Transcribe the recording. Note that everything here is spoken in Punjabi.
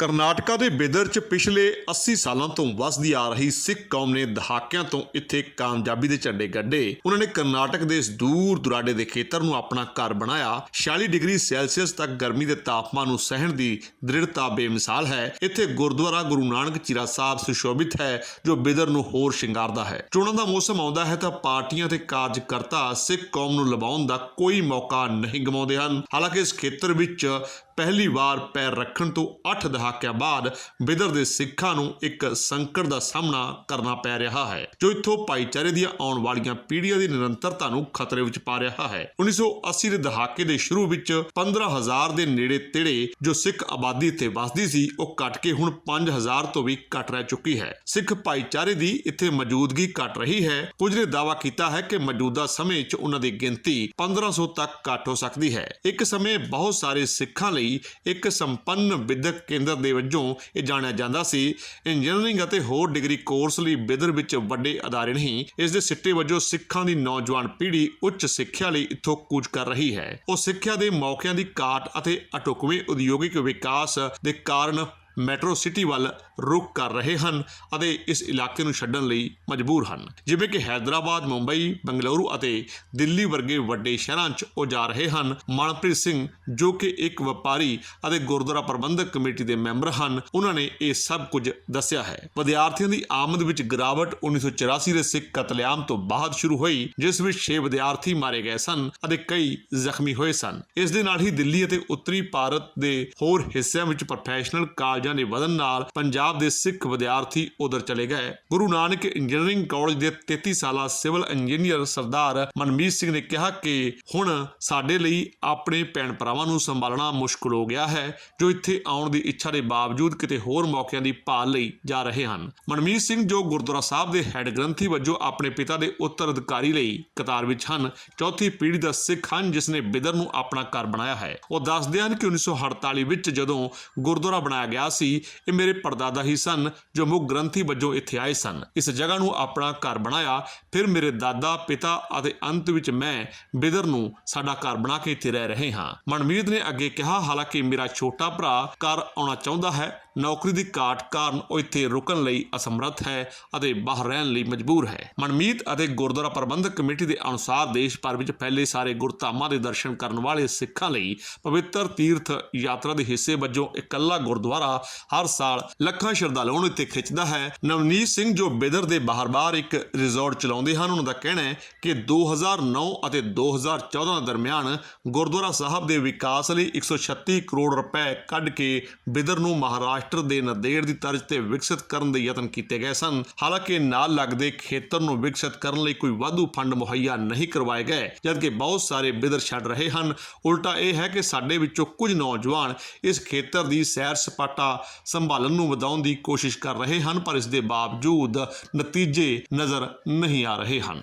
ਕਰਨਾਟਕਾ ਦੇ ਬਿਦਰ 'ਚ ਪਿਛਲੇ 80 ਸਾਲਾਂ ਤੋਂ ਵਸਦੀ ਆ ਰਹੀ ਸਿੱਖ ਕੌਮ ਨੇ ਦਹਾਕਿਆਂ ਤੋਂ ਇੱਥੇ ਕਾਮਯਾਬੀ ਦੇ ਝੰਡੇ ਗੱਡੇ। ਉਹਨਾਂ ਨੇ ਕਰਨਾਟਕ ਦੇ ਇਸ ਦੂਰ ਦੁਰਾਡੇ ਦੇ ਖੇਤਰ ਨੂੰ ਆਪਣਾ ਘਰ ਬਣਾਇਆ। 46 ਡਿਗਰੀ ਸੈਲਸੀਅਸ ਤੱਕ ਗਰਮੀ ਦੇ ਤਾਪਮਾਨ ਨੂੰ ਸਹਿਣ ਦੀ ਦ੍ਰਿੜਤਾ ਬੇਮਿਸਾਲ ਹੈ। ਇੱਥੇ ਗੁਰਦੁਆਰਾ ਗੁਰੂ ਨਾਨਕ ਚੀਰਾ ਸਾਹਿਬ ਸੁਸ਼ੋਭਿਤ ਹੈ, ਜੋ ਬਿਦਰ ਨੂੰ ਹੋਰ ਸ਼ਿੰਗਾਰਦਾ ਹੈ। ਚੋਣਾਂ ਦਾ ਮੌਸਮ ਆਉਂਦਾ ਹੈ ਤਾਂ ਪਾਰਟੀਆਂ ਤੇ ਕਾਰਜਕਰਤਾ ਸਿੱਖ ਕੌਮ ਨੂੰ ਲਵਾਉਣ ਦਾ ਕੋਈ ਮੌਕਾ ਨਹੀਂ ਗਵਾਉਂਦੇ ਹਨ। ਹਾਲਾਂਕਿ ਇਸ ਖੇਤਰ ਵਿੱਚ ਪਹਿਲੀ ਵਾਰ ਪੈਰ ਰੱਖਣ ਤੋਂ 8 ਦਹਾਕਿਆਂ ਬਾਅਦ ਬਿਦਰ ਦੇ ਸਿੱਖਾਂ ਨੂੰ ਇੱਕ ਸੰਕਟ ਦਾ ਸਾਹਮਣਾ ਕਰਨਾ ਪੈ ਰਿਹਾ ਹੈ, ਜੋ ਇੱਥੋਂ ਭਾਈਚਾਰੇ ਦੀਆਂ ਆਉਣ ਵਾਲੀਆਂ ਪੀੜ੍ਹੀਆਂ ਦੀ ਨਿਰੰਤਰਤਾ ਨੂੰ ਖਤਰੇ ਵਿੱਚ ਪਾ ਰਿਹਾ ਹੈ। 1980 ਦੇ ਦਹਾਕੇ ਦੇ ਸ਼ੁਰੂ ਵਿੱਚ 15000 ਦੇ ਨੇੜੇ ਤੇੜੇ ਜੋ ਸਿੱਖ ਆਬਾਦੀ ਇੱਥੇ ਵਸਦੀ ਸੀ, ਉਹ ਘਟ ਕੇ ਹੁਣ 5000 ਤੋਂ ਵੀ ਘਟ ਰਹਿ ਚੁੱਕੀ ਹੈ। ਸਿੱਖ ਭਾਈਚਾਰੇ ਦੀ ਇੱਥੇ ਮੌਜੂਦਗੀ ਘਟ ਰਹੀ ਹੈ। ਕੁਝ ਨੇ ਦਾਅਵਾ ਕੀਤਾ ਹੈ ਕਿ ਮੌਜੂਦਾ ਸਮੇਂ 'ਚ ਉਹਨਾਂ ਦੀ ਗਿਣਤੀ 1500 ਤੱਕ ਘੱਟ ਹੋ ਸਕਦੀ ਹੈ। ਇੱਕ ਸਮੇਂ ਬਹੁਤ ਸਾਰੇ ਸਿੱਖਾਂ ਲਈ ਇੱਕ ਸੰਪੰਨ ਵਿਦਿਅਕ ਕੇਂਦਰ ਦੇ ਵਜੋਂ ਇਹ ਜਾਣਿਆ ਜਾਂਦਾ ਸੀ। ਇੰਜੀਨੀਅਰਿੰਗ ਅਤੇ ਹੋਰ ਡਿਗਰੀ ਕੋਰਸ ਲਈ ਬਿਦਰ ਵਿੱਚ ਵੱਡੇ ਅਦਾਰੇ ਨਹੀਂ, ਇਸ ਦੇ ਸਿੱਟੇ ਵਜੋਂ ਸਿੱਖਾਂ ਦੀ ਨੌਜਵਾਨ ਪੀੜ੍ਹੀ ਉੱਚ ਸਿੱਖਿਆ ਲਈ ਇੱਥੋਂ ਕੂਚ ਕਰ ਰਹੀ ਹੈ। ਉਹ ਸਿੱਖਿਆ ਦੇ ਮੌਕਿਆਂ ਦੀ ਘਾਟ ਅਤੇ ਅਟੁਕਵੇਂ ਉਦਯੋਗਿਕ ਵਿਕਾਸ ਦੇ ਕਾਰਨ ਮੈਟਰੋ ਸਿਟੀ ਵੱਲ ਰੁਕ ਕਰ ਰਹੇ ਹਨ ਅਤੇ ਇਸ ਇਲਾਕੇ ਨੂੰ ਛੱਡਣ ਲਈ ਮਜਬੂਰ ਹਨ। ਜਿਵੇਂ ਕਿ ਹైదరాబాద్ ਮੁੰਬਈ, ਬੰਗਲੌਰੂ ਅਤੇ ਦਿੱਲੀ ਵਰਗੇ ਵੱਡੇ ਸ਼ਹਿਰਾਂ 'ਚ ਉਹ ਜਾ ਰਹੇ ਹਨ। ਮਨਪ੍ਰੀਤ ਸਿੰਘ, ਜੋ ਕਿ ਇੱਕ ਵਪਾਰੀ ਅਤੇ ਗੁਰਦੁਆਰਾ ਪ੍ਰਬੰਧਕ ਕਮੇਟੀ ਦੇ ਮੈਂਬਰ ਹਨ, ਉਹਨਾਂ ਨੇ ਇਹ ਸਭ ਕੁਝ ਦੱਸਿਆ ਹੈ। ਵਿਦਿਆਰਥੀਆਂ ਦੀ ਆਮਦ ਵਿੱਚ ਗਿਰਾਵਟ 1984 ਦੇ ਸਿੱਖ ਕਤਲੇਆਮ ਤੋਂ ਬਾਅਦ ਸ਼ੁਰੂ ਹੋਈ, ਜਿਸ ਵਿੱਚ 6 ਵਿਦਿਆਰਥੀ ਮਾਰੇ ਗਏ ਸਨ ਅਤੇ ਕਈ ਜ਼ਖਮੀ ਹੋਏ ਸਨ। ਇਸ ਦੇ ਨਾਲ ਹੀ ਦਿੱਲੀ ਅਤੇ ਉੱਤਰੀ ਭਾਰਤ ਦੇ ਹੋਰ ਹਿੱਸਿਆਂ ਵਿੱਚ ਪ੍ਰੋਫੈਸ਼ਨਲ ਕਾਲਜ ਦੇ ਵਧਣ ਨਾਲ ਪੰਜਾਬ ਦੇ ਸਿੱਖ ਵਿਦਿਆਰਥੀ ਉਧਰ ਚਲੇ ਗਏ। ਗੁਰੂ ਨਾਨਕ ਇੰਜੀਨੀਅਰਿੰਗ ਕਾਲਜ ਦੇ 33 ਸਾਲਾ ਸਿਵਲ ਇੰਜੀਨੀਅਰ ਸਰਦਾਰ ਮਨਮੀਤ ਸਿੰਘ ਨੇ ਕਿਹਾ ਕਿ ਹੁਣ ਸਾਡੇ ਲਈ ਆਪਣੇ ਭੈਣ ਭਰਾਵਾਂ ਨੂੰ ਸੰਭਾਲਣਾ ਮੁਸ਼ਕਲ ਹੋ ਗਿਆ ਹੈ, ਜੋ ਇੱਥੇ ਆਉਣ ਦੀ ਇੱਛਾ ਦੇ ਬਾਵਜੂਦ ਕਿਤੇ ਹੋਰ ਮੌਕਿਆਂ ਦੀ ਭਾਲ ਲਈ ਜਾ ਰਹੇ ਹਨ। ਮਨਮੀਤ ਸਿੰਘ ਜੋ ਗੁਰਦੁਆਰਾ ਸਾਹਿਬ ਦੇ ਹੈੱਡ ਗ੍ਰੰਥੀ ਵਜੋਂ ਆਪਣੇ ਪਿਤਾ ਦੇ ਉੱਤਰਾਧਿਕਾਰੀ ਲਈ ਕਤਾਰ ਵਿੱਚ ਹਨ, ਚੌਥੀ ਪੀੜ੍ਹੀ ਦਾ ਸਿੱਖ ਹਨ ਜਿਸ ਨੇ ਬਿਦਰ ਨੂੰ ਆਪਣਾ ਘਰ ਬਣਾਇਆ ਹੈ। ਉਹ ਦੱਸਦੇ ਹਨ ਕਿ 1948 ਵਿੱਚ ਜਦੋਂ ਗੁਰਦੁਆਰਾ ਬਣਾਇਆ ਗਿਆ ਸੀ, ਇਹ ਮੇਰੇ ਪਰਦਾਦਾ ਹੀ ਸਨ ਜੋ ਮੁੱਖ ਗ੍ਰੰਥੀ ਵਜੋਂ ਇੱਥੇ ਆਏ ਸਨ। ਇਸ ਜਗ੍ਹਾ ਨੂੰ ਆਪਣਾ ਘਰ ਬਣਾਇਆ, ਫਿਰ ਮੇਰੇ ਦਾਦਾ, ਪਿਤਾ ਅਤੇ ਅੰਤ ਵਿੱਚ ਮੈਂ ਬਿਦਰ ਨੂੰ ਸਾਡਾ ਘਰ ਬਣਾ ਕੇ ਇੱਥੇ ਰਹਿ ਰਹੇ ਹਾਂ। ਮਨਮੀਤ ਨੇ ਅੱਗੇ ਕਿਹਾ, ਹਾਲਾਂਕਿ ਮੇਰਾ ਛੋਟਾ ਭਰਾ ਘਰ ਆਉਣਾ ਚਾਹੁੰਦਾ ਹੈ ਨੌਕਰੀ ਦੀ ਘਾਟ ਕਾਰਨ ਉਹ ਇੱਥੇ ਰੁਕਣ ਲਈ ਅਸਮਰੱਥ ਹੈ ਅਤੇ ਬਾਹਰ ਰਹਿਣ ਲਈ ਮਜਬੂਰ ਹੈ। ਮਨਮੀਤ ਅਤੇ ਗੁਰਦੁਆਰਾ ਪ੍ਰਬੰਧਕ ਕਮੇਟੀ ਦੇ ਅਨੁਸਾਰ ਦੇਸ਼ ਭਰ ਵਿੱਚ ਫੈਲੇ ਸਾਰੇ ਗੁਰਧਾਮਾਂ ਦੇ ਦਰਸ਼ਨ ਕਰਨ ਵਾਲੇ ਸਿੱਖਾਂ ਲਈ ਪਵਿੱਤਰ ਤੀਰਥ ਯਾਤਰਾ ਦੇ ਹਿੱਸੇ ਵਜੋਂ ਇਕੱਲਾ ਗੁਰਦੁਆਰਾ ਹਰ ਸਾਲ ਲੱਖਾਂ ਸ਼ਰਧਾਲੂਆਂ ਨੂੰ ਇੱਥੇ ਖਿੱਚਦਾ ਹੈ। ਨਵਨੀਤ ਸਿੰਘ ਜੋ ਬਿਦਰ ਦੇ ਬਾਹਰ-ਬਾਹਰ ਇੱਕ ਰਿਜ਼ੋਰਟ ਚਲਾਉਂਦੇ ਹਨ, ਉਹਨਾਂ ਦਾ ਕਹਿਣਾ ਹੈ ਕਿ 2009 ਅਤੇ 2014 ਦੇ ਦਰਮਿਆਨ ਗੁਰਦੁਆਰਾ ਸਾਹਿਬ ਦੇ ਵਿਕਾਸ ਲਈ 136 ਕਰੋੜ ਰੁਪਏ ਕੱਢ ਕੇ ਬਿਦਰ ਨੂੰ ਰਾਸ਼ਟਰ ਦੇ ਨਦੇੜ ਦੀ ਤਰਜ਼ ਤੇ ਵਿਕਸਿਤ ਕਰਨ ਦੇ ਯਤਨ ਕੀਤੇ ਗਏ ਸਨ। ਹਾਲਾਂਕਿ ਨਾਲ ਲੱਗਦੇ ਖੇਤਰ ਨੂੰ ਵਿਕਸਿਤ ਕਰਨ ਲਈ ਕੋਈ ਵਾਧੂ ਫੰਡ ਮੁਹੱਈਆ ਨਹੀਂ ਕਰਵਾਏ ਗਏ, ਜਦਕਿ ਬਹੁਤ ਸਾਰੇ ਬਿਦਰ ਛੱਡ ਰਹੇ ਹਨ। ਉਲਟਾ ਇਹ ਹੈ ਕਿ ਸਾਡੇ ਵਿੱਚੋਂ ਕੁਝ ਨੌਜਵਾਨ ਇਸ ਖੇਤਰ ਦੀ ਸੈਰ ਸਪਾਟਾ ਸੰਭਾਲਣ ਨੂੰ ਵਧਾਉਣ ਦੀ ਕੋਸ਼ਿਸ਼ ਕਰ ਰਹੇ ਹਨ, ਪਰ ਇਸ ਦੇ ਬਾਵਜੂਦ ਨਤੀਜੇ ਨਜ਼ਰ ਨਹੀਂ ਆ ਰਹੇ ਹਨ।